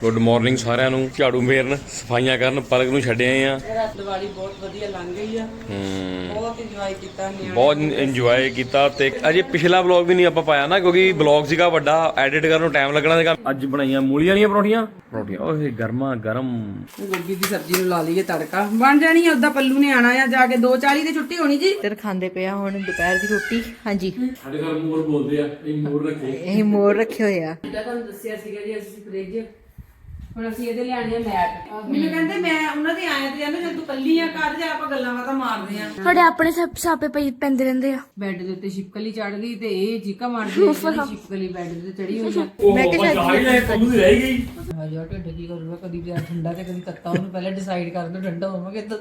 Good morning ਸਾਰਿਆਂ ਨੂੰ। ਝਾੜੂ ਫੇਰਨ ਸਫਾਈਆਂ ਕਰਨ ਪਲਕ ਨੂੰ ਛੱਡ ਆਏ ਆ। ਦੀਵਾਲੀ ਬਹੁਤ ਵਧੀਆ ਲੰਘ ਗਈ ਆ। ਬਹੁਤ ਇੰਜੋਏ ਕੀਤਾ ਨਿਆਣੇ ਬਹੁਤ ਇੰਜੋਏ ਕੀਤਾ ਤੇ ਅਜੇ ਪਿਛਲਾ ਵਲੌਗ ਵੀ ਨਹੀਂ ਆਪਾਂ ਪਾਇਆ ਨਾ ਕਿਉਂਕਿ ਵਲੌਗ ਸੀਗਾ ਵੱਡਾ ਐਡਿਟ ਕਰਨ ਨੂੰ ਟਾਈਮ ਲੱਗਣਾ ਸੀਗਾ। ਅੱਜ ਬਣਾਈਆਂ ਮੂਲੀ ਵਾਲੀਆਂ ਪਰੌਂਠੀਆਂ। ਪਰੌਂਠੀਆਂ ਓਏ ਗਰਮਾ ਗਰਮ। ਗੋਭੀ ਦੀ ਸਬਜ਼ੀ ਨੂੰ ਲਾ ਲਈਏ ਤੜਕਾ। ਬਣ ਜਾਣੀ ਆ ਉਦਾਂ ਪੱਲੂ ਨੇ ਆਣਾ ਆ ਜਾ ਕੇ। 2:40 ਤੇ ਛੁੱਟੀ ਹੋਣੀ ਜੀ। ਇੱਧਰ ਖਾਂਦੇ ਪਿਆ ਹੁਣ ਦੁਪਹਿਰ ਦੀ ਰੋਟੀ। ਹਾਂਜੀ। ਸਾਡੇ ਘਰ ਮੋਰ ਬੋਲਦੇ ਆ ਇਹ ਮੋਰ ਰੱਖੇ। ਇਹ ਮੋਰ ਰੱਖੇ ਹੋਏ ਆ। ਜਿੱਦਾਂ ਤੁਹਾਨੂੰ ਦੱਸਿਆ ਸੀਗਾ ਜੀ ਅਸੀਂ ਫ੍ਰਿਜ ਹੁਣ ਅਸੀਂ ਇਹਦੇ ਲਿਆਣੇ ਆ ਮੈਟ। ਮੈਨੂੰ ਕਹਿੰਦੇ ਮੈਂ ਉਹਨਾਂ ਦੇ ਆਇਆ ਤੇ ਕਹਿੰਦੇ ਜਦ ਤੂੰ ਕੱਲੀ ਆ ਘਰ ਜਾ ਆਪਾਂ ਗੱਲਾਂ ਬਾਤਾਂ ਮਾਰਦੇ ਆ। ਤੁਹਾਡੇ ਆਪਣੇ ਸੱਪ ਸਾਪੇ ਪਈ ਪੈਂਦੇ ਰਹਿੰਦੇ ਆ। ਬੈੱਡ ਦੇ ਉੱਤੇ ਛਿਪਕਲੀ ਚੜ ਗਈ ਤੇ ਇਹ ਚੀਕਾ ਮਾਰਦੀ ਹੈ ਜਿਹੜੀ ਛਿਪਕਲੀ ਬੈੱਡ ਦੇ ਉੱਤੇ ਚੜੀ ਹੋਈ ਆ। ਮੈਂ ਕਿਹਾ ਸ਼ਾਇਦ ਰਹਿ ਗਈ। ਹਜਾ ਢਿੱਡ ਕੀ ਕਰੂਗਾ? ਕਦੀ ਪਿਆ ਠੰਡਾ ਤੇ ਕਦੀ ਤੱਤਾ ਉਹਨੂੰ ਪਹਿਲਾਂ ਡਿਸਾਈਡ ਕਰ ਦੋ ਠੰਡਾ ਹੋਵਾਂਗੇ ਤਾਂ।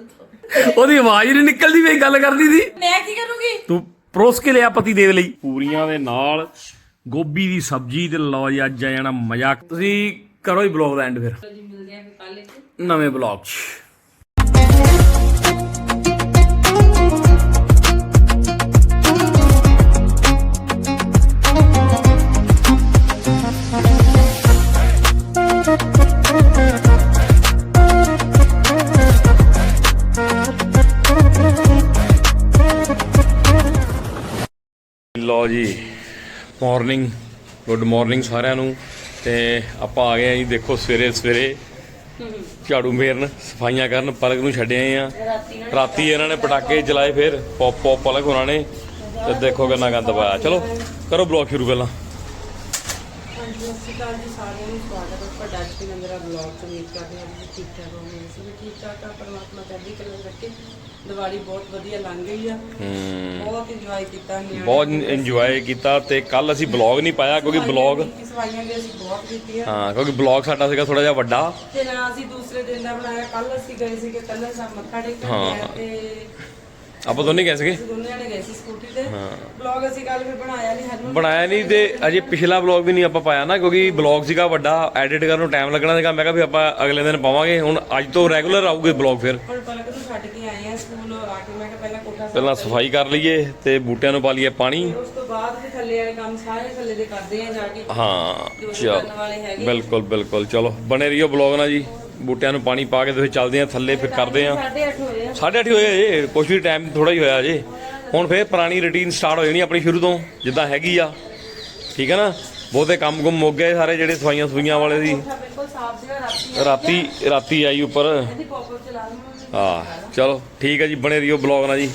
ਉਹਦੀ ਆਵਾਜ਼ ਨਹੀਂ ਨਿਕਲਦੀ ਵੇ ਗੱਲ ਕਰਦੀ ਸੀ ਮੈਂ ਕੀ ਕਰੂੰਗੀ? ਤੂੰ ਪਰੋਸ ਕੇ ਲਿਆ ਪਤੀ ਦੇਵ ਲਈ। ਪੂਰੀਆਂ ਦੇ ਨਾਲ ਗੋਭੀ ਦੀ ਸਬਜ਼ੀ ਤੇ ਲਓ ਜੀ ਅੱਜ ਆ ਜਾਣਾ ਮਜ਼ਾ ਤੁਸੀਂ ਕਰੋ ਹੀ ਬਲੌਗ ਦਾ ਐਂਡ ਫਿਰ। ਜੀ ਮਿਲਦੇ ਆ ਫਿਰ ਕੱਲ ਇੱਕ ਨਵੇਂ ਬਲੌਗ 'ਚ। ਲਓ ਜੀ ਮਾਰਨਿੰਗ ਗੁੱਡ ਮਾਰਨਿੰਗ ਸਾਰਿਆਂ ਨੂੰ। ਤੇ ਆਪਾਂ ਆ ਗਏ ਆ ਜੀ, ਦੇਖੋ ਸਵੇਰੇ ਸਵੇਰੇ ਝਾੜੂ ਮੇਰਨ, ਸਫਾਈਆਂ ਕਰਨ, ਪਲਕ ਨੂੰ ਛੱਡ ਆਏ ਆ। ਰਾਤੀ ਇਹਨਾਂ ਨੇ ਪਟਾਕੇ ਚਲਾਏ ਫਿਰ ਪੌਪ ਪੌਪ ਪਲਕ ਉਹਨਾਂ ਨੇ, ਤੇ ਦੇਖੋ ਕਿੰਨਾ ਗੰਦ ਪਾਇਆ। ਚਲੋ, ਕਰੋ ਬਲੌਗ ਸ਼ੁਰੂ ਪਹਿਲਾਂ। ਸਤਿ ਸ਼੍ਰੀ ਅਕਾਲ ਜੀ ਸਾਰਿਆਂ ਨੂੰ ਸਵਾਗਤ ਹੈ ਤੁਹਾਡਾ ਅੱਜ ਦੇ ਮੇਰਾ ਬਲੌਗ ਤੋਂ ਉਮੀਦ ਕਰਦੇ ਹਾਂ ਕਿ ਠੀਕ ਠਾਕ ਹੋਵੋਗੇ। ਅਸੀਂ ਵੀ ਠੀਕ ਠਾਕ ਆ ਪਰਮਾਤਮਾ ਚੜ੍ਹਦੀ ਕਲਾ ਰੱਖੇ। ਦੀਵਾਲੀ ਬਹੁਤ ਵਧੀਆ ਲੰਘ ਗਈ ਆ। ਬਹੁਤ ਇੰਜੋਏ ਕੀਤਾ ਨਿਆਣੇ ਬਹੁਤ ਇੰਜੋਏ ਕੀਤਾ ਤੇ ਕੱਲ ਅਸੀਂ ਬਲੌਗ ਨਹੀਂ ਪਾਇਆ ਕਿਉਂਕਿ ਬਲੌਗ ਦੀ ਸਫਾਈਆਂ ਵੀ ਅਸੀਂ ਬਹੁਤ ਕੀਤੀਆਂ। ਹਾਂ ਕਿਉਂਕਿ ਬਲੌਗ ਸਾਡਾ ਸੀਗਾ ਥੋੜਾ ਜਿਹਾ ਵੱਡਾ। ਤੇ ਨਾ ਅਸੀਂ ਦੂਸਰੇ ਦਿਨ ਦਾ ਬਣਾਇਆ। ਕੱਲ ਅਸੀਂ ਗਏ ਸੀਗੇ ਕੱਲ ਅਸੀਂ ਮੱਥਾ ਟੇਕਣ। ਤੇ ਆਪਾਂ ਦੋਨੇ ਗਏ ਸੀਗੇ? ਦੋਨੇ ਜਣੇ ਗਏ ਸੀ ਸਕੂਟੀ ਤੇ। ਬਲੌਗ ਅਸੀਂ ਕੱਲ ਫਿਰ ਬਣਾਇਆ ਨਹੀਂ ਹਰਮਨ ਬਣਾਇਆ ਨਹੀਂ ਤੇ ਅਜੇ ਪਿਛਲਾ ਵਲੌਗ ਵੀ ਨਹੀਂ ਆਪਾਂ ਪਾਇਆ ਨਾ ਕਿਉਂਕਿ ਵਲੌਗ ਸੀਗਾ ਵੱਡਾ ਐਡਿਟ ਕਰਨ ਨੂੰ ਟਾਈਮ ਲੱਗਣਾ ਸੀਗਾ। ਮੈਂ ਕਿਹਾ ਵੀ ਆਪਾਂ ਅਗਲੇ ਦਿਨ ਪਾਵਾਂਗੇ ਹੁਣ ਅੱਜ ਤੋਂ ਰੈਗੂਲਰ ਆਊਗੇ ਵਲੌਗ ਫਿਰ। ਹੁਣ ਪਲਕ ਨੂੰ ਛੱਡ ਕੇ ਆਏ ਆ ਸਕੂਲ ਆ ਕੇ ਮੈਂ ਕਿਹਾ ਪਹਿਲਾਂ ਸਫ਼ਾਈ ਕਰ ਲਈਏ ਤੇ ਬੂਟਿਆਂ ਨੂੰ ਪਾ ਲਈਏ ਪਾਣੀ। ਉਸ ਤੋਂ ਬਾਅਦ ਵੀ ਥੱਲੇ ਵਾਲੇ ਕੰਮ ਸਾਰੇ ਥੱਲੇ ਦੇ ਕਰਦੇ ਆ ਜਾ ਕੇ। ਹਾਂ ਚਲ। ਬਿਲਕੁਲ ਬਿਲਕੁਲ ਚਲੋ ਬਣੇ ਰਹੀਓ ਬਲੌਗ ਨਾਲ ਜੀ। ਬੂਟਿਆਂ ਨੂੰ ਪਾਣੀ ਪਾ ਕੇ ਤੁਸੀਂ ਚੱਲਦੇ ਆ ਥੱਲੇ ਫਿਰ ਕਰਦੇ ਆ। 8:30 ਹੋਏ ਆ। 8:30 ਹੋਏ ਜੇ ਕੁਛ ਵੀ ਟਾਈਮ ਥੋੜਾ ਹੀ ਹੋਇਆ ਜੇ। ਹੁਣ ਫੇਰ ਪੁਰਾਣੀ ਰੁਟੀਨ ਸਟਾਰਟ ਹੋ ਜਾਣੀ ਆਪਣੀ ਸ਼ੁਰੂ ਤੋਂ ਜਿੱਦਾਂ ਹੈਗੀ ਆ। ਠੀਕ ਹੈ ਨਾ? ਬਹੁਤੇ ਕੰਮ ਗੁੰਮ ਮੁੱਕ ਗਏ ਸਾਰੇ ਜਿਹੜੇ ਸਫਾਈਆਂ ਸਫਾਈਆਂ ਵਾਲੇ ਸੀ ਸੀਗਾ ਰਾਤੀ ਰਾਤੀ ਆਈ ਉੱਪਰ। ਹਾਂ ਚਲੋ ਠੀਕ ਹੈ ਜੀ ਬਣੇ ਰਹੀਓ ਬਲੌਗ ਨਾਲ ਜੀ।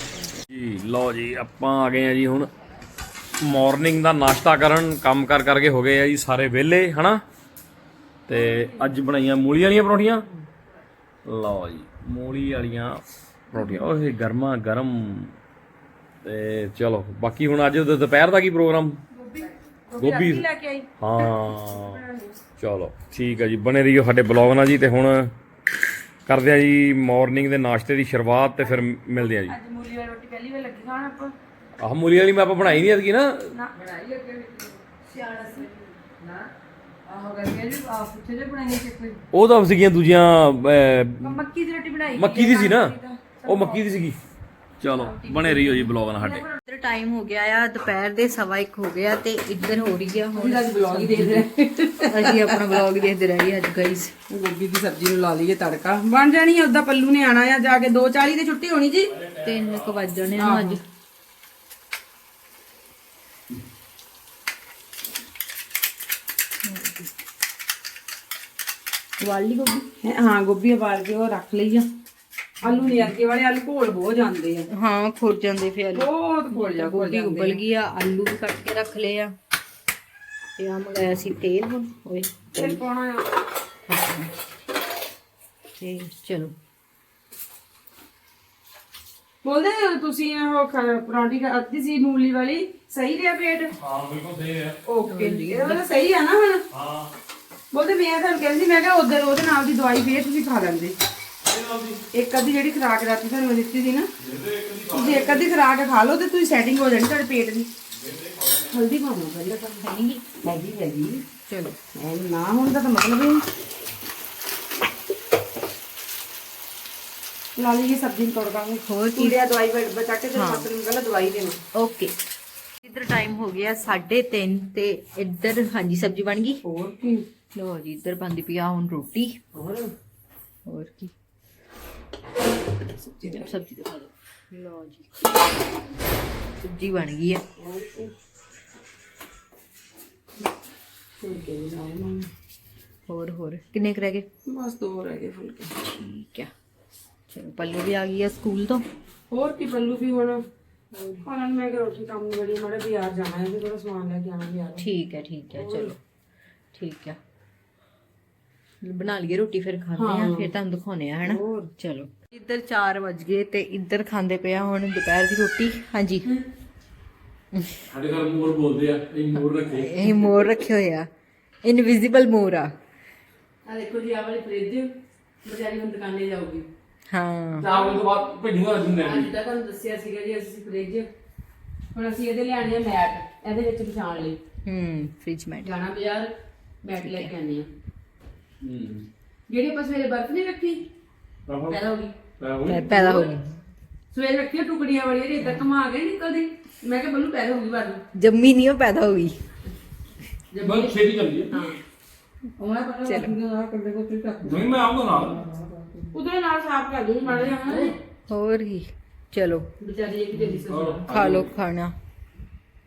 ਜੀ ਲਓ ਜੀ ਆਪਾਂ ਆ ਗਏ ਆ ਜੀ ਹੁਣ ਮਾਰਨਿੰਗ ਦਾ ਨਾਸ਼ਤਾ ਕਰਨ ਕੰਮ ਕਰ ਕਰਕੇ ਹੋ ਗਏ ਆ ਜੀ ਸਾਰੇ ਵਿਹਲੇ ਹਨਾ? ਤੇ ਅੱਜ ਬਣਾਈਆਂ ਮੂਲੀ ਵਾਲੀਆਂ ਪਰੌਂਠੀਆਂ। ਲਓ ਜੀ ਮੂਲੀ ਵਾਲੀਆਂ ਪਰੌਂਠੀਆਂ। ਓਏ ਗਰਮਾ ਗਰਮ। ਤੇ ਚਲੋ ਬਾਕੀ ਹੁਣ ਅੱਜ ਦੁਪਹਿਰ ਦਾ ਕੀ ਪ੍ਰੋਗਰਾਮ? ਗੋਭੀ। ਲੈ ਕੇ ਆਈ। ਹਾਂ ਚਲੋ ਠੀਕ ਹੈ ਜੀ ਬਣੇ ਰਹੀਓ ਸਾਡੇ ਬਲੌਗ ਨਾਲ ਜੀ ਤੇ ਹੁਣ ਕਰਦੇ ਆ ਜੀ ਮਾਰਨਿੰਗ ਦੇ ਨਾਸ਼ਤੇ ਦੀ ਸ਼ੁਰੂਆਤ ਤੇ ਫਿਰ ਮਿਲਦੇ ਆ ਜੀ। ਅੱਜ ਮੂਲੀ ਵਾਲੀ ਰੋਟੀ ਪਹਿਲੀ ਵਾਰ ਲੱਗੀ ਖਾਣ ਆਪਾਂ। ਆਹ ਮੂਲੀ ਵਾਲੀ ਮੈਂ ਆਪਾਂ ਬਣਾਈ ਨਹੀਂ ਐਤਕੀ ਨਾ। ਨਾ। ਬਣਾਈ ਲੱਗੇ ਸਿਆਣਾ ਸੀ ਨਾ। ਆਹ ਕਰਕੇ ਜੀ ਆਹ ਪੁੱਛੇ ਜੇ ਬਣਾਈ ਸੀ ਕੋਈ? ਉਹ ਤਾਂ ਸੀਗੀਆਂ ਦੂਜੀਆਂ ਮੱਕੀ ਦੀ ਰੋਟੀ ਬਣਾਈ ਮੱਕੀ ਦੀ ਸੀ ਨਾ? ਉਹ ਮੱਕੀ ਦੀ ਸੀਗੀ। ਚਲੋ ਬਣੇ ਰਹੀਓ ਜੀ ਬਲੌਗ ਨਾਲ ਸਾਡੇ। ਟਾਈਮ ਹੋ ਗਿਆ ਆ ਦੁਪਹਿਰ ਦੇ ਸਵਾ ਇੱਕ ਹੋ ਗਿਆ ਤੇ ਇੱਧਰ ਹੋ ਰਹੀ ਆ ਹੁਣ ਅੱਜ ਬਲੌਗ ਹੀ ਦੇਖਦੇ ਰਹੇ। ਅਸੀਂ ਆਪਣਾ ਵਲੌਗ ਦੇਖਦੇ ਰਹੀ ਅੱਜ ਗਾਈਸ ਗੋਭੀ ਦੀ ਸਬਜ਼ੀ ਨੂੰ ਲਾ ਲਈਏ ਤੜਕਾ। ਬਣ ਜਾਣੀ ਆ ਉਦਾਂ ਪੱਲੂ ਨੇ ਆਣਾ ਆ ਜਾ ਕੇ 2:40 ਤੇ ਛੁੱਟੀ ਹੋਣੀ ਜੀ। ਤਿੰਨ ਕੁ ਵੱਜ ਜਾਣੇ ਆ ਅੱਜ। ਵਾਲੀ ਗੋਭੀ ਹੈਂ, ਗੋਭੀ ਉਬਾਲ ਕੇ ਉਹ ਰੱਖ ਲਈ ਆ। ਆਲੂ ਨਹੀਂ ਅੱਗੇ ਵਾਲੇ ਆਲੂ ਘੋਲ ਬਹੁਤ ਜਾਂਦੇ ਆ। ਹਾਂ ਖੁਰ ਜਾਂਦੇ ਫੇ ਆਲੂ। ਬਹੁਤ ਘੋਲ ਜਾ ਘੋਲ ਗੋਭੀ ਉਬਲ ਗਈ ਆ ਆਲੂ ਵੀ ਕੱਟ ਕੇ ਰੱਖ ਲਏ ਆ। ਤੇ ਆ ਮੰਗਾਇਆ ਸੀ ਤੇਲ ਹੁਣ ਓਏ। ਤੇਲ ਪਾਉਣਾ ਆ। ਤੇ ਚਲੋ। ਬੋਲਦੇ ਹੋ ਤੁਸੀਂ ਉਹ ਖ- ਪਰੌਂਠੀ ਖਾ- ਅੱਧੀ ਸੀ ਮੂਲੀ ਵਾਲੀ ਸਹੀ ਰਿਹਾ ਪੇਟ? ਹਾਂ ਬਿਲਕੁਲ ਸਹੀ ਹੈ ਓਕੇ ਇਹ ਸਹੀ ਆ ਨਾ ਹੁਣ। ਹਾਂ। ਬੋਲਦੇ ਮੈਂ ਤੁਹਾਨੂੰ ਕਹਿੰਦੀ ਮੈਂ ਕਿਹਾ ਉਧਰ ਉਹਦੇ ਨਾਲ ਦੀ ਦਵਾਈ ਫੇਰ ਤੁਸੀਂ ਖਾ ਲੈਂਦੇ। ਇੱਕ ਅੱਧੀ ਜਿਹੜੀ ਖਰਾਕ ਰਾਤੀ ਤੁਹਾਨੂੰ ਮੈਂ ਦਿੱਤੀ ਸੀ ਨਾ ਤੁਸੀਂ ਇੱਕ ਅੱਧੀ ਖਰਾਕ ਖਾ ਲਓ ਤੇ ਤੁਸੀਂ ਸੈਟਿੰਗ ਹੋ ਜਾਣੀ ਤੁਹਾਡੇ ਪੇਟ ਦੀ। ਹਲਦੀ ਪਾਉਣਾ ਪਹਿਲਾਂ ਤਾਂ ਹੈਗੀ ਹੈਗੀ ਹੈਗੀ ਚਲੋ। ਐ ਨਾ ਹੁੰਦਾ ਤਾਂ ਮਤਲਬ ਹੀ। ਲਾ ਲਈ ਸਬਜ਼ੀ ਨੂੰ ਤੜਕਾਂਗੇ ਹੋਰ ਕੀ? ਕੀੜਿਆ ਦਵਾਈ ਬਚਾ ਕੇ ਤੇ ਡਾਕਟਰ ਨੂੰ ਕਹਿੰਦਾ ਦਵਾਈ ਦੇਣਾ ਓਕੇ। ਇੱਧਰ ਟਾਈਮ ਹੋ ਗਿਆ 3:30 ਤੇ ਇੱਧਰ ਹਾਂਜੀ ਸਬਜ਼ੀ ਬਣ ਗਈ। ਹੋਰ ਕੀ? ਲੋ ਜੀ ਇੱਧਰ ਬੰਦੀ ਪਈ ਆ ਹੁਣ ਰੋਟੀ। ਹੋਰ? ਹੋਰ ਕੀ? ਸਬਜ਼ੀ ਦੇ ਸਬਜ਼ੀ ਦਿਖਾ ਦਿਓ ਲੋ ਜੀ ਸਬਜ਼ੀ ਬਣ ਗਈ ਹੈ ਫੁਲਕੇ ਵੀ ਲਾਏ ਮੰਮੀ ਹੋਰ ਹੋਰ। ਕਿੰਨੇ ਕੁ ਰਹਿ ਗਏ? ਬਸ ਦੋ ਰਹਿ ਗਏ ਫੁਲਕੇ। ਠੀਕ ਹੈ ਚਲੋ ਪੱਲੂ ਵੀ ਆ ਗਈ ਹੈ ਸਕੂਲ ਤੋਂ। ਹੋਰ ਕੀ ਪੱਲੂ ਵੀ ਹੁਣ? ਉਹਨਾਂ ਨੂੰ ਮੈਂ ਕਿ ਰੋਟੀ ਕੰਮ ਨੂੰ ਬੜੀ ਮਾੜਾ ਬਾਜ਼ਾਰ ਜਾਣਾ ਹੈ ਤੇ ਥੋੜਾ ਸਮਾਨ ਲੈ ਕੇ ਆਣਾ ਬਾਜ਼ਾਰ ਠੀਕ ਹੈ ਠੀਕ ਹੈ ਚਲੋ। ਠੀਕ ਹੈ ਬਣਾ ਲਈਏ ਰੋਟੀ ਫਿਰ ਖਾਂਦੇ ਆ ਫਿਰ ਤੁਹਾਨੂੰ ਦਿਖਾਉਣੇ ਆ ਹੈਨਾ? ਚਲੋ। ਇੱਧਰ 4 ਵਜ ਗਏ ਤੇ ਇੱਧਰ ਖਾਂਦੇ ਪਿਆ ਹੁਣ ਦੁਪਹਿਰ ਦੀ ਰੋਟੀ। ਹਾਂਜੀ। ਸਾਡੇ ਘਰ ਮੋਰ ਬੋਲਦੇ ਆ ਇਹ ਮੋਰ ਰੱਖੇ। ਇਹ ਮੋਰ ਰੱਖੇ ਹੋਏ ਆ। ਇਨਵਿਜ਼ੀਬਲ ਮੋਰ ਆ। ਆ ਦੇਖੋ ਜੀ ਆ ਵਾਲੀ ਫ੍ਰਿਜ ਬਜ਼ਾਰੀ ਹੁਣ ਦੁਕਾਨੇ ਜਾਊਗੀ। ਹਾਂ। ਚਾਵਲ ਤੋਂ ਬਾਅਦ ਭੇਜੂਗਾ ਅਰਜੁਨ ਨੇ ਅੱਜ ਤੱਕ ਤੁਹਾਨੂੰ ਦੱਸਿਆ ਸੀਗਾ ਜੀ ਅਸੀਂ ਫ੍ਰਿਜ ਹੁਣ ਅਸੀਂ ਇਹਦੇ ਲਿਆਣੇ ਆ ਮੈਟ ਇਹਦੇ ਵਿੱਚ ਵਿਛਾਉਣ ਲਈ। ਹੂੰ ਫ੍ਰਿਜ ਮੈਟ ਜਾਣਾ ਬਾਜ਼ਾਰ ਮੈਟ ਲੈ ਕੇ ਆਨੇ ਆ। ਹੂੰ। ਜਿਹੜੀ ਆਪਾਂ ਸਵੇਰੇ ਬਰਫ਼ ਨਹੀਂ ਰੱਖੀ ਪੈਦਾ ਹੋ ਗਈ। ਪੈ- ਪੈਦਾ ਹੋ ਗਈ। ਸਵੇਰੇ ਰੱਖੀ ਟੁਕੜੀਆਂ ਵਾਲੀਆਂ ਜੇ ਇਦਾਂ ਘੁਮਾ ਕੇ ਨਿਕਲਦੀ। ਮੈਂ ਕਿਹਾ ਬੱਲੂ ਪੈਦਾ ਹੋ ਗਈ ਬਾਅਦ ਜੰਮੀ ਨਹੀਂ ਉਹ ਪੈਦਾ ਹੋ ਗਈ। ਜੇ ਬਸ ਛੇਤੀ ਚੱਲਦੀ ਹੈ। ਹਾਂ। ਉਹਨਾਂ ਪਤਾ ਲੱਗਦਾ ਕਰਦੇ ਕੋ ਤੇ ਟੱਕ ਨਹੀਂ ਮੈਂ ਆਉਂਗਾ ਨਾਲ। ਉਧਰ ਨਾਲ ਸਾਫ਼ ਕਰ ਦੂੰਗੀ ਮਾੜਾ ਜਿਹਾ। ਹਨਾ ਹੋਰ ਕੀ। ਚਲੋ। ਵਿਚਾਰੀ ਇਹ ਵੀ ਦੇ ਸੋ ਖਾ ਲੋ ਖਾਣਾ।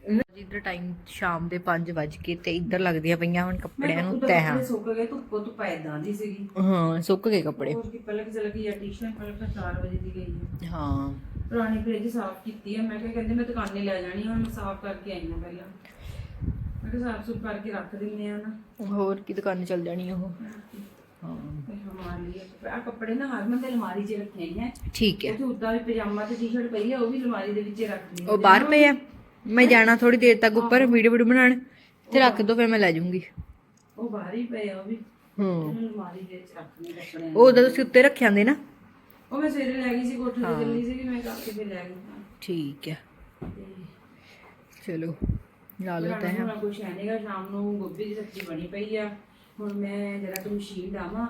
ਇੱਧਰ ਟਾਈਮ ਸ਼ਾਮ ਦੇ 5 ਵਜ ਕੇ ਤੇ ਇੱਧਰ ਲੱਗਦੀਆਂ ਪਈਆਂ ਹੁਣ ਕੱਪੜਿਆਂ ਨੂੰ ਤੈਹਾਂ। ਸੁੱਕ ਗਏ ਧੁੱਪ ਧੁੱਪ ਇਦਾਂ ਦੀ ਸੀਗੀ। ਹਾਂ ਸੁੱਕ ਗਏ ਕੱਪੜੇ। ਹੋਰ ਕੀ ਪਲਕ ਚਲ ਗਈ ਆ ਟੀਸ਼ਨ ਪਲਕ ਤਾਂ 4 ਵਜੇ ਦੀ ਗਈ ਹੈ ਹਾਂ। ਪੁਰਾਣੀ ਫ੍ਰਿਜ ਸਾਫ਼ ਕੀਤੀ ਆ ਮੈਂ ਕਿਹਾ ਕਹਿੰਦੇ ਮੈਂ ਦੁਕਾਨੇ ਲੈ ਜਾਣੀ ਆ, ਹੁਣ ਮੈਂ ਸਾਫ਼ ਕਰਕੇ ਆਈ ਆ ਪਹਿਲਾਂ। ਮੈਂ ਕਿਹਾ ਸਾਫ਼ ਸੁਥਰਾ ਕਰਕੇ ਰੱਖ ਦਿੰਨੇ ਆ ਨਾ। ਹੋਰ ਕੀ ਦੁਕਾਨ ਚੱਲ ਜਾਣੀ ਉਹ? ਹਾਂ। ਆ ਕੱਪੜੇ ਨਾ ਹਰਮਨ ਦੇ ਅਲਮਾਰੀ 'ਚ ਰੱਖੇ ਹੈ ਠੀਕ ਹੈ। ਉਹ ਉਦਾਂ ਵੀ ਪਜਾਮਾ ਤੇ ਟੀ-ਸ਼ਰਟ ਪਈ ਆ ਉਹ ਵੀ ਅਲਮਾਰੀ ਦੇ ਵਿੱਚ ਹੀ ਆ। ਉਹ ਬਾਹਰ ਪਏ ਆ? ਮੈਂ ਜਾਣਾ ਥੋੜੀ ਦੇਰ ਤੱਕ ਉੱਪਰ ਵੀਡੀਓ ਵੀਡੀਓ ਬਣਾਉਣ ਤੇ ਰੱਖ ਦੋ ਫਿਰ ਮੈਂ ਲੈ ਜਾਊਂਗੀ। ਉਹ ਬਾਹਰ ਹੀ ਪਏ ਆ ਉਹ ਵੀ। ਹੂੰ। ਉਹਨੂੰ ਅਲਮਾਰੀ ਦੇ ਵਿੱਚ ਰੱਖਣੇ ਕੱਪੜੇ ਉਹ ਉਦੋਂ ਤੁਸੀਂ ਉੱਤੇ ਰੱਖਿਆ ਆਂਦੇ ਨਾ। ਉਹ ਮੈਂ ਸਵੇਰੇ ਲੈ ਗਈ ਸੀ ਕੋਠੇ ਤੇ ਚੱਲੀ ਸੀ ਮੈਂ ਕਰਕੇ ਫਿਰ ਲੈ ਗਈ। ਠੀਕ ਹੈ ਚਲੋ ਲਾ ਤਾਂ ਹੁਣ ਕੁਛ ਹੈ ਨਹੀਂਗਾ ਸ਼ਾਮ ਨੂੰ ਗੋਭੀ ਦੀ ਸਬਜ਼ੀ ਬਣੀ ਪਈ ਆ। ਹੁਣ ਮੈਂ ਜਰਾ ਕਿ ਮਸ਼ੀਨ ਡਾਵਾਂ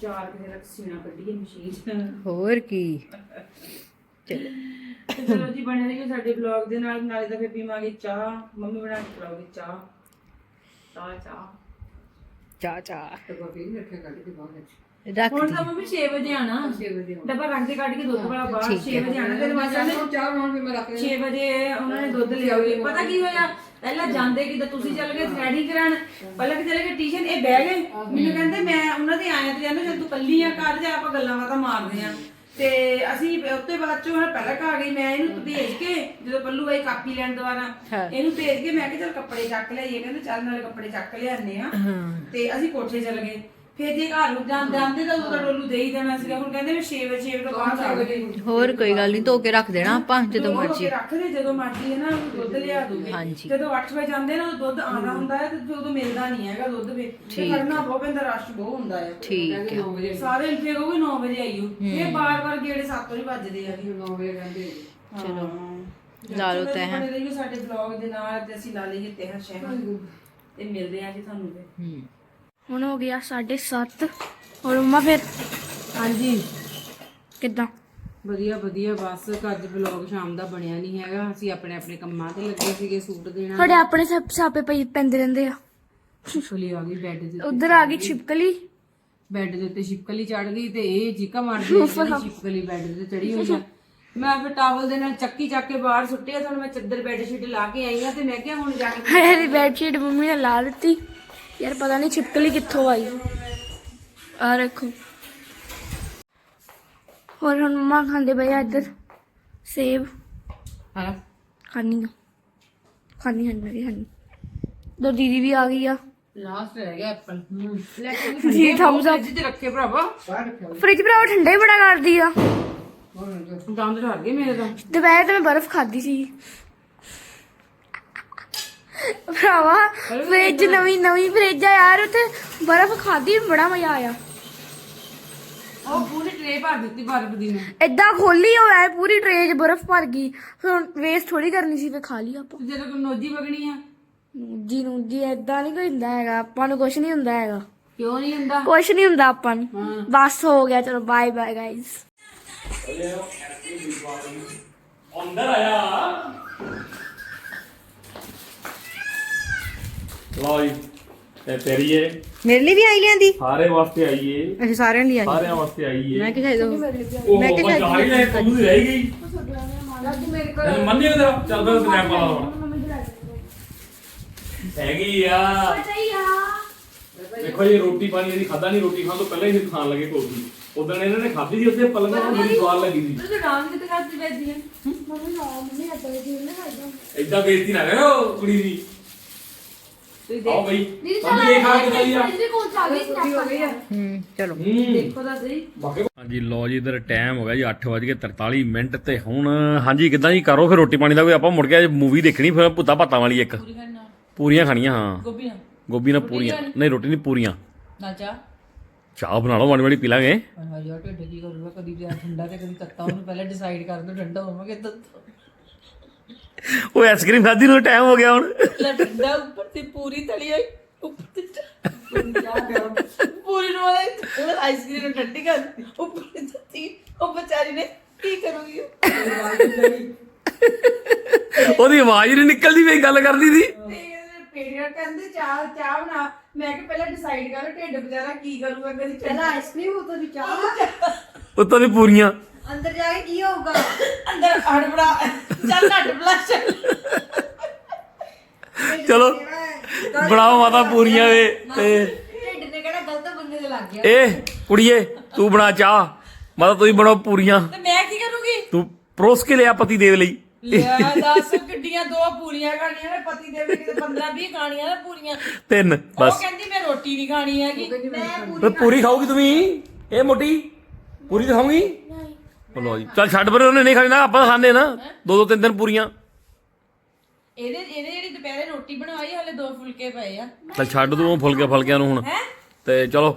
ਚਾਰ ਰੱਖ ਸੀਣਾ ਕੱਢੀਏ ਮਸ਼ੀਨ। ਹੋਰ ਕੀ। ਚਲੋ। ਚਲੋ ਜੀ ਬਣੇ ਰਹੀਓ ਸਾਡੇ ਬਲੌਗ ਦੇ ਨਾਲ। ਨਾਲੇ ਤਾਂ ਫਿਰ ਪੀਵਾਂਗੇ ਚਾਹ। ਮੰਮੀ ਬਣਾ ਕੇ ਪਿਲਾਓਗੇ ਚਾਹ। ਚਾਹ ਚਾਹ। ਚਾ ਚਾ ਤੇ ਗੋਭੀ ਨਹੀਂ ਰੱਖਿਆ ਕੱਢ ਕੇ ਬਾਹਰ ਰੱਖ ਹੁਣ ਤਾਂ ਮੰਮੀ 6 ਵਜੇ ਆਣਾ 6 ਵਜੇ ਡੱਬਾ ਰੱਖ ਕੇ ਕੱਢ ਕੇ ਦੁੱਧ ਵਾਲਾ ਬਾਹਰ 6 ਵਜੇ ਆਣਾ ਤੇਰੇ ਵਾਸਤੇ ਨੇ ਚਾਹ ਬਣਾਉਣ ਵੀ ਮੈਂ ਰੱਖ 6 ਵਜੇ ਉਹਨਾਂ ਨੇ ਦੁੱਧ ਲਿਆਉਗੇ ਪਤਾ ਕੀ ਹੋਇਆ? ਪਹਿਲਾਂ ਜਾਂਦੇ ਕਿ ਤੁਸੀਂ ਚੱਲ ਗਏ ਥ੍ਰੈਡਿੰਗ ਕਰਾਣ ਪਹਿਲਾਂ ਕਿ ਚਲੇ ਗਏ ਟਿਊਸ਼ਨ ਇਹ ਬਹਿ ਗਏ। ਮੈਨੂੰ ਕਹਿੰਦੇ ਮੈਂ ਉਹਨਾਂ ਦੇ ਆਇਆ ਤੇ ਜਾਂਦੇ ਜਦ ਤੂੰ ਕੱਲੀ ਆ ਘਰ ਜਾ ਆਪਾਂ ਗੱਲਾਂ ਬਾਤਾਂ ਮਾਰਦੇ ਆ। ਤੇ ਅਸੀਂ ਉੱਤੇ ਬਾਅਦ ਚੋਂ ਪਹਿਲਾਂ ਘਰ ਗਈ ਮੈਂ ਇਹਨੂੰ ਭੇਜ ਕੇ ਜਦੋਂ ਪੱਲੂ ਬਾਈ ਕਾਪੀ ਲੈਣ ਦੁਆਰਾ ਇਹਨੂੰ ਭੇਜ ਕੇ ਮੈਂ ਕਿਹਾ ਚੱਲ ਕੱਪੜੇ ਚੱਕ ਲਿਆਈਏ ਕਹਿੰਦੇ ਚੱਲ ਨਾਲੇ ਕੱਪੜੇ ਚੱਕ ਲਿਆਨੇ ਆ ਤੇ ਅਸੀਂ ਕੋਠੇ ਚਲੇ ਗਏ। ਫਿਰ ਜੇ ਘਰ ਨੂੰ ਜਾਂ- ਜਾਂਦੇ ਤਾਂ ਉਹਦਾ ਡੋਲੂ ਦੇ ਹੀ ਦੇਣਾ ਸੀਗਾ। ਹੁਣ ਕਹਿੰਦੇ ਮੈਂ 6 ਵਜੇ 6 ਵਜੇ ਤੋਂ ਬਾਅਦ ਆ ਗਏ ਹੋਰ ਕੋਈ ਗੱਲ ਨਹੀਂ ਧੋ ਕੇ ਰੱਖ ਦੇਣਾ ਆਪਾਂ ਜਦੋਂ ਮਰਜ਼ੀ। ਰੱਖ ਦੇ ਜਦੋਂ ਮਰਜ਼ੀ ਹੈ ਨਾ ਉਹਨੂੰ ਦੁੱਧ ਲਿਆ ਦੂਗੇ। ਹਾਂਜੀ। ਜਦੋਂ 8 ਵਜੇ ਜਾਂਦੇ ਨਾ ਉਦੋਂ ਦੁੱਧ ਆਉਂਦਾ ਹੁੰਦਾ ਹੈ ਤੇ ਉਦੋਂ ਮਿਲਦਾ ਨਹੀਂ ਹੈਗਾ ਦੁੱਧ ਵੀ। ਤੇ ਖੜਨਾ ਬਹੁਤ ਪੈਂਦਾ ਰਸ਼ ਬਹੁਤ ਹੁੰਦਾ ਹੈ। ਠੀਕ ਹੈ। ਸਾਰੇ ਫਿਰ ਉਹ 9 ਵਜੇ ਆਈਓ ਇਹ ਬਾਰ-ਬਾਰ ਗੇੜੇ 7 ਵਜੇ ਵੱਜਦੇ ਆ। 9 ਵਜੇ ਕਹਿੰਦੇ ਚਲੋ। ਲਾ ਲਓ ਤੈਂ ਬਣੇ ਰਹੀਓ ਸਾਡੇ ਬਲੌਗ ਦੇ ਨਾਲ ਤੇ ਅਸੀਂ ਲਾ ਲਈਏ ਤਹਿ ਸ਼ਹਿਰ ਤੇ ਮਿਲਦੇ ਆ ਜੀ ਤੁਹਾਨੂੰ ਫਿਰ ਹੂੰ। ਹੁਣ ਹੋ ਗਿਆ 7:30 ਹੋਰ ਮੰਮਾ ਫਿਰ? ਹਾਂਜੀ। ਕਿੱਦਾਂ? ਵਧੀਆ ਵਧੀਆ। ਬਸ ਅੱਜ ਵਲੌਗ ਸ਼ਾਮ ਦਾ ਬਣਿਆ ਨਹੀਂ ਹੈਗਾ। ਅਸੀਂ ਆਪਣੇ ਆਪਣੇ ਕੰਮਾਂ ਤੇ ਲੱਗੇ ਸੀਗੇ ਸੂਟ ਦੇਣਾ। ਤੁਹਾਡੇ ਆਪਣੇ ਸਭ ਸਾਪੇ ਪਈ ਪੈਂਦੇ ਰਹਿੰਦੇ ਆ। ਛਿਪਕਲੀ ਆ ਗਈ ਬੈੱਡ ਦੇ ਉਧਰ ਆ ਗਈ ਛਿਪਕਲੀ। ਬੈੱਡ ਦੇ ਉੱਤੇ ਛਿਪਕਲੀ ਚੜ ਗਈ ਤੇ ਇਹ ਚੀਕਾ ਮਾਰਦੀ ਛਿਪਕਲੀ ਬੈੱਡ ਦੇ ਉੱਤੇ ਚੜੀ ਹੋਈ ਆ। ਮੈਂ ਫਿਰ ਟਾਵਲ ਦੇ ਨਾਲ ਚੱਕੀ ਚੱਕ ਕੇ ਬਾਹਰ ਸੁੱਟਿਆ ਤੁਹਾਨੂੰ ਮੈਂ ਚੱਦਰ ਬੈੱਡ ਸ਼ੀਟ ਲਾ ਕੇ ਆਈ ਆ ਤੇ ਮੈਂ ਕਿਹਾ ਹੁਣ ਜਾ ਕੇ ਮੇਰੀ ਬੈੱਡ ਸ਼ੀਟ ਮੰਮੀ ਨੇ ਲਾ ਦਿੱਤੀ। ਯਾਰ ਪਤਾ ਨਹੀਂ ਛਿਪਕਲੀ ਕਿੱਥੋਂ ਆਈ। ਆ ਰੱਖੋ ਹੋਰ ਹੁਣ ਮੰਮਾ ਖਾਂਦੇ ਪਏ ਆ ਇੱਧਰ। ਸੇਬ। ਹਾਂ ਖਾਣੀ ਆ। ਖਾਣੀ ਖਾਣੀ ਮੈਂ ਵੀ ਖਾਣੀ ਦੋ ਦੀਦੀ ਵੀ ਆ ਗਈ ਆ। ਲਾਸਟ ਰਹਿ ਗਿਆ ਐਪਲ ਲੈ ਕੇ ਜੀ ਥੰਬਸ ਅਪ ਰੱਖੇ ਭਰਾਵਾ। ਫ੍ਰਿਜ ਭਰਾ ਠੰਡਾ ਹੀ ਬੜਾ ਕਰਦੀ ਆ। ਦੰਦ ਗਏ ਮੇਰੇ ਤਾਂ। ਦੁਪਹਿਰ ਤੇ ਮੈਂ ਬਰਫ਼ ਖਾਦੀ ਸੀ। ਭਰਾਵਾ ਫ੍ਰਿਜ ਨਵੀਂ ਨਵੀਂ ਫ੍ਰਿਜ ਆ ਯਾਰ ਉੱਥੇ ਬਰਫ਼ ਖਾਦੀ ਬੜਾ ਮਜ਼ਾ ਆਇਆ। ਉਹ ਪੂਰੀ ਟਰੇ ਭਰ ਦਿੱਤੀ ਬਰਫ ਦੀ ਮੈਂ ਏਦਾਂ ਖੋਲੀ ਹੋਇਆ ਪੂਰੀ ਟਰੇ 'ਚ ਬਰਫ਼ ਭਰ ਗਈ। ਫਿਰ ਹੁਣ ਵੇਸਟ ਥੋੜੀ ਕਰਨੀ ਸੀ ਫੇ ਖਾ ਲਈ ਆਪਾਂ। ਤੇ ਜਦੋਂ ਕੋਈ ਨੋਜੀ ਵਗਣੀ ਆ? ਜੀ ਨੂੰ ਜੀ ਏਦਾਂ ਨਹੀਂ ਕੋਈ ਹੁੰਦਾ ਹੈਗਾ ਆਪਾਂ ਨੂੰ ਕੁਝ ਨਹੀਂ ਹੁੰਦਾ ਹੈਗਾ। ਕਿਉਂ ਨਹੀਂ ਹੁੰਦਾ? ਕੁਝ ਨਹੀਂ ਹੁੰਦਾ ਆਪਾਂ ਨੂੰ। ਬਸ ਹੋ ਗਿਆ ਚਲੋ ਬਾਏ ਬਾਏ ਗਾਇਸ ਅੰਦਰ ਆਇਆ। ਜੀ ਤੇ ਤੇਰੀ ਏ। ਮੇਰੇ ਲਈ ਵੀ ਆਈ ਲਿਆਂਦੀ? ਸਾਰੇ ਵਾਸਤੇ ਆਈ ਏ। ਅਸੀਂ ਸਾਰਿਆਂ ਲਈ ਆਈ। ਸਾਰਿਆਂ ਵਾਸਤੇ ਆਈ ਏ। ਮੈਂ ਕਿ ਸ਼ਾਇਦ ਉਹ- ਮੈਂ ਕਿਹਾ ਚਾਹੀ ਨੇ ਤੂੰ ਹੀ ਰਹਿ ਗਈ। ਮੈਨੂੰ ਮੰਨੀ ਉਹਦਾ ਚੱਲ ਫਿਰ ਸਨੈਪ ਵਾਲਾ ਹੁਣ। ਹੈਗੀ ਆ। ਦੇਖੋ ਜੀ ਰੋਟੀ ਪਾਣੀ ਇਹਦੀ ਖਾਦਾ ਨਹੀਂ ਰੋਟੀ ਖਾਣ ਤੋਂ ਪਹਿਲਾਂ ਹੀ ਖਾਣ ਲੱਗੇ ਕੋਸੀ ਉਦੋਂ ਇਹਨਾਂ ਨੇ ਖਾਧੀ ਸੀ ਉੱਥੇ ਪਲੰਗਾਂ ਨੂੰ ਬੜੀ ਸਵਾਦ ਲੱਗੀ ਸੀ। ਤੁਸੀਂ ਨਾਮ ਕਿਤੇ ਕਰਦੀ ਬੈਠੀ ਹੈ? ਮੰਮੀ ਨਾ ਮੰਮੀ ਏਦਾਂ ਦੀ ਨਹੀਂ ਖਾਦਾ ਏਦਾਂ ਬੇਇੱਜ਼ਤੀ ਨਾ ਕਰੋ ਕੁੜੀ ਦੀ। ਤੁਸੀਂ ਆਓ ਬਈ। ਮੰਮੀ ਇਹ ਖਾ ਕੇ ਗਈ ਆ ਇਹਦੇ ਕੋਲ ਚੱਲ ਗਈ ਦੇਖੋ ਹੋ ਗਈ ਆ। ਹੂੰ ਚਲੋ। ਦੇਖੋ ਤਾਂ ਸਹੀ। ਹਾਂਜੀ ਲੋ ਜੀ ਇਧਰ ਟਾਈਮ ਹੋ ਗਿਆ ਜੀ 8:43 ਮਿੰਟ ਤੇ ਹੁਣ ਹਾਂਜੀ ਕਿਦਾਂ ਜੀ ਕਰੋ ਫਿਰ ਰੋਟੀ ਪਾਣੀ ਦਾ ਕੋਈ ਆਪਾਂ ਮੁੜ ਕੇ ਮੂਵੀ ਦੇਖਣੀ ਫਿਰ ਭੁੱਤਾ ਭਾਤਾਂ ਵਾਲੀ ਇੱਕ। ਪੂਰੀਆਂ ਖਾਣੀਆਂ ਹਾਂ। ਗੋਭੀਆਂ। ਗੋਭੀ ਨਾਲ ਪੂਰੀਆਂ। ਨਹੀਂ ਰੋਟੀ ਨਹੀਂ ਪੂਰੀਆਂ। ਨਾ ਚਾ ਚਾਹ ਬਣਾ ਲਓ ਮਾੜੀ ਮਾੜੀ ਪੀ ਲਾਂਗੇ। ਹਜਾ ਢਿੱਡ ਕੀ ਕਰੂਗਾ ਕਦੀ ਪਿਆ ਠੰਡਾ ਤੇ ਕਦੀ ਤੱਤਾ ਉਹਨੂੰ ਪਹਿਲਾਂ ਡਿਸਾਈਡ ਕਰ ਦੋ ਠੰਡਾ ਹੋਵਾਂਗੇ ਤਾਂ ਉਹ ਆਈਸਕ੍ਰੀਮ ਖਾਦੀ ਨੂੰ ਟਾਈਮ ਹੋ ਗਿਆ ਹੁਣ। ਲਾ ਠੰਡਾ ਉੱਪਰ ਤੇ ਪੂਰੀ ਤਲੀ ਹੋਈ ਉੱਪਰ ਤੇ ਪੂਰੀ ਨੂੰ ਉਹ ਆਈਸਕ੍ਰੀਮ ਨੂੰ ਠੰਡੀ ਕਰ ਦਿੱਤੀ, ਉੱਪਰ ਤੇ ਤੱਤੀ ਉਹ ਵਿਚਾਰੀ ਨੇ ਕੀ ਕਰੂਗੀ? ਉਹਦੀ ਆਵਾਜ਼ ਨਹੀਂ ਨਿਕਲਦੀ ਵੀ ਗੱਲ ਕਰਦੀ ਸੀ। ਪੇੜੀਆਂ ਕਹਿੰਦੇ ਚਾਹ ਚਾਹ ਬਣਾ। ਮੈਂ ਕਿ ਪਹਿਲਾਂ ਡਿਸਾਈਡ ਕਰ ਢਿੱਡ ਵਿਚਾਰਾ ਕੀ ਕਰੂਗਾ ਕਦੀ ਪਹਿਲਾਂ ਆਈਸਕ੍ਰੀਮ ਉਤੋਂ ਦੀ ਚਾਹ। ਉੱਤੋਂ ਦੀ ਪੂਰੀਆਂ। ਅੰਦਰ ਜਾ ਕੇ ਕੀ ਹੋਊਗਾ? ਅੰਦਰ ਹੜ ਬੜਾ ਚੱਲ ਬਣਾਓ ਮਾਤਾ ਪੂਰੀਆਂ ਵੇ ਤੇ ਢਿੱਡ ਨੇ ਕਿਹੜਾ ਗਲਤ ਬੰਦੇ ਦੇ ਲੱਗ ਗਿਆ। ਏ ਕੁੜੀਏ ਤੂੰ ਬਣਾ ਚਾਹ। ਮਾਤਾ ਤੁਸੀਂ ਬਣਾਓ ਪੂਰੀਆਂ। ਤੇ ਮੈਂ ਕੀ ਕਰੂੰਗੀ? ਤੂੰ ਪਰੋਸ ਕੇ ਲਿਆ ਪਤੀ ਦੇਵ ਲਈ। ਲਿਆ ਦੱਸ ਕਿੱਡੀਆਂ ਦੋ ਪੂਰੀਆਂ ਖਾਣੀਆਂ ਨੇ ਪਤੀ ਦੇ ਕਿਤੇ 15 20 ਖਾਣੀਆਂ ਨੇ ਪੂਰੀਆਂ। ਤਿੰਨ ਉਹ ਬਸ। ਕਹਿੰਦੀ ਮੈਂ ਰੋਟੀ ਨਹੀਂ ਖਾਣੀ ਹੈਗੀ। ਮੈਂ ਓਏ ਪੂਰੀ ਖਾਓਗੀ ਤੁਸੀਂ ਇਹ ਮੋਟੀ ਪੂਰੀ ਤਾਂ ਖਾਓਗੀ ਲੋ ਜੀ। ਚੱਲ ਛੱਡ ਪਰ ਉਹਨੇ ਨਹੀਂ ਖਾਣੀ ਨਾ ਆਪਾਂ ਖਾਂਦੇ ਨਾ। ਦੋ ਦੋ ਤਿੰਨ ਤਿੰਨ ਪੂਰੀਆਂ। ਇਹਦੇ ਇਹਦੇ ਜਿਹੜੀ ਦੁਪਹਿਰੇ ਰੋਟੀ ਬਣਵਾਈ ਹਲੇ ਦੋ ਫੁਲਕੇ ਪਏ ਆ। ਚੱਲ ਛੱਡ ਦੂੰ ਫੁਲਕੇ ਫਲਕਿਆਂ ਨੂੰ ਹੁਣ। ਤੇ ਚਲੋ।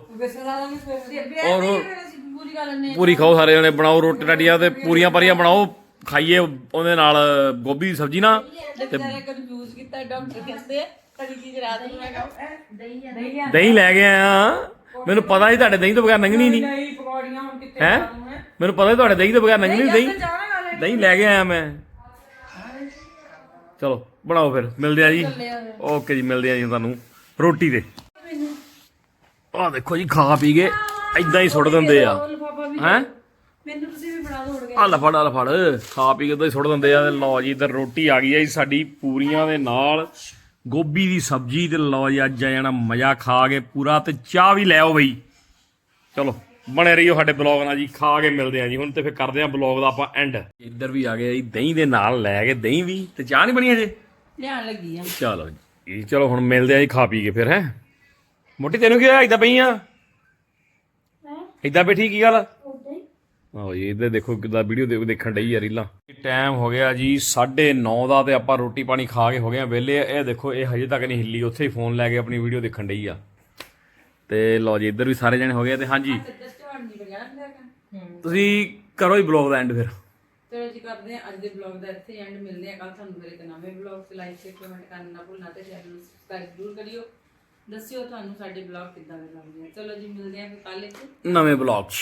ਔਰ ਪੂਰੀ ਕਰ ਲੈਣੇ ਪੂਰੀ ਖਾਓ ਸਾਰੇ ਜਣੇ ਬਣਾਓ ਰੋਟੀ ਟਾਡੀਆਂ ਤੇ ਪੂਰੀਆਂ ਪਰੀਆਂ ਬਣਾਓ ਖਾਈਏ ਉਹਦੇ ਨਾਲ ਗੋਭੀ ਦੀ ਸਬਜ਼ੀ ਨਾ। ਤੇ ਕਨਫਿਊਜ਼ ਕੀਤਾ ਡਾਕਟਰ ਕਹਿੰਦੇ ਤੜੀ ਚੀਜ਼ ਰਾਤ ਨੂੰ ਮੈਂ ਕਹਾਂ ਦਹੀਂ ਆ। ਲੈ ਕੇ ਆਇਆ। ਮੈਨੂੰ ਪਤਾ ਸੀ ਤੁਹਾਡੇ ਦਹੀਂ ਤੋਂ ਬਗੈਰ ਲੰਘਣੀ ਨਹੀਂ। ਦਹੀਂ ਪਕੌੜੀਆਂ ਹੁਣ ਕਿੱਥੇ ਹੈ? ਮੈਨੂੰ ਪਤਾ ਸੀ ਤੁਹਾਡੇ ਦਹੀਂ ਤੋਂ ਬਗੈਰ ਲੰਘਣੀ ਨਹੀਂ। ਦਹੀਂ ਲੈ ਕੇ ਆਇਆ ਮੈਂ। ਚਲੋ ਬਣਾਓ ਫਿਰ। ਮਿਲਦੇ ਆ ਜੀ। ਓਕੇ ਜੀ ਮਿਲਦੇ ਆ ਜੀ ਤੁਹਾਨੂੰ। ਰੋਟੀ ਦੇ। ਆਹ ਦੇਖੋ ਜੀ ਖਾ ਪੀ ਕੇ ਐਦਾਂ ਹੀ ਸੁੱਟ ਦਿੰਦੇ ਆ। ਹੈ? ਮੈਨੂੰ ਤੁਸੀਂ ਵੀ ਬਣਾ ਦੋ ਆ ਲਫੜ ਆ ਲਫੜ ਖਾ ਪੀ ਕੇ ਤਾਂ ਹੀ ਸੁੱਟ ਦਿੰਦੇ ਆ ਲਓ ਜੀ ਇੱਧਰ ਰੋਟੀ ਆ ਗਈ ਆ ਜੀ ਸਾਡੀ ਪੂਰੀਆਂ ਦੇ ਨਾਲ। ਗੋਭੀ ਦੀ ਸਬਜ਼ੀ ਤੇ ਲਓ ਜੀ ਅੱਜ ਆ ਜਾਣਾ ਮਜ਼ਾ ਖਾ ਕੇ ਪੂਰਾ ਤੇ ਚਾਹ ਵੀ ਲੈ ਆਓ ਬਈ। ਚਲੋ ਬਣੇ ਰਹੀਓ ਸਾਡੇ ਬਲੌਗ ਨਾਲ ਜੀ ਖਾ ਕੇ ਮਿਲਦੇ ਆ ਜੀ। ਹੁਣ ਤੇ ਫਿਰ ਕਰਦੇ ਆ ਬਲੌਗ ਦਾ ਆਪਾਂ ਐਂਡ ਇੱਧਰ ਵੀ ਆ ਗਏ ਜੀ ਦਹੀਂ ਦੇ ਨਾਲ ਲੈ ਕੇ ਦਹੀਂ ਵੀ ਤੇ ਚਾਹ ਨਹੀਂ ਬਣੀ ਅਜੇ ਲਿਆਣ ਲੱਗੀ ਆ। ਚਲੋ ਜੀ ਚਲੋ ਹੁਣ ਮਿਲਦੇ ਆ ਜੀ ਖਾ ਪੀ ਕੇ ਫਿਰ ਹੈ? ਮੋਟੀ ਤੈਨੂੰ ਕੀ ਹੋਇਆ? ਇਦਾਂ ਪਈ ਆ? ਇਦਾਂ ਬੈਠੀ ਕੀ ਗੱਲ? ਆਹੋ ਜੀ ਇੱਧਰ ਦੇਖੋ ਕਿਦਾਂ ਵੀਡੀਓ ਦੇਖਣ ਡਈ ਆ ਰੀਲਾਂ। ਟਾਈਮ ਹੋ ਗਿਆ ਜੀ 9:30 ਦਾ ਤੇ ਆਪਾਂ ਰੋਟੀ ਪਾਣੀ ਖਾ ਕੇ ਹੋ ਗਏ ਆ ਵਿਹਲੇ ਇਹ ਦੇਖੋ ਇਹ ਹਜੇ ਤੱਕ ਨਹੀਂ ਹਿੱਲੀ ਉੱਥੇ ਹੀ ਫੋਨ ਲੈ ਕੇ ਆਪਣੀ ਵੀਡੀਓ ਦੇਖਣ ਡਈ ਆ। ਤੇ ਲਓ ਜੀ ਇੱਧਰ ਵੀ ਸਾਰੇ ਜਣੇ ਹੋ ਗਏ ਤੇ ਹਾਂਜੀ। ਤੁਸੀਂ ਕਰੋ ਜੀ ਬਲੌਗ ਦਾ ਐਂਡ ਫਿਰ। ਚਲੋ ਜੀ ਕਰਦੇ ਆ ਅੱਜ ਦੇ ਬਲੌਗ ਦਾ ਇੱਥੇ ਐਂਡ ਮਿਲਦੇ ਆ ਕੱਲ ਤੁਹਾਨੂੰ ਮੇਰੇ ਇੱਕ ਨਵੇਂ ਬਲੌਗ ਤੇ। ਲਾਈਕ ਸ਼ੇਅਰ ਕਮੈਂਟ ਕਰਨਾ ਨਾ ਭੁੱਲਣਾ ਤੇ ਚੈਨਲ ਨੂੰ ਸਬਸਕ੍ਰਾਈਬ ਜ਼ਰੂਰ ਕਰਿਓ। ਦੱਸਿਓ ਤੁਹਾਨੂੰ ਸਾਡੇ ਬਲੌਗ ਕਿੱਦਾਂ ਦੇ ਲੱਗਦੇ ਆ। ਚਲੋ ਜੀ ਮਿਲਦੇ ਆ ਫਿਰ ਕੱਲ ਇੱਕ ਨਵੇਂ ਬਲੌਗ 'ਚ।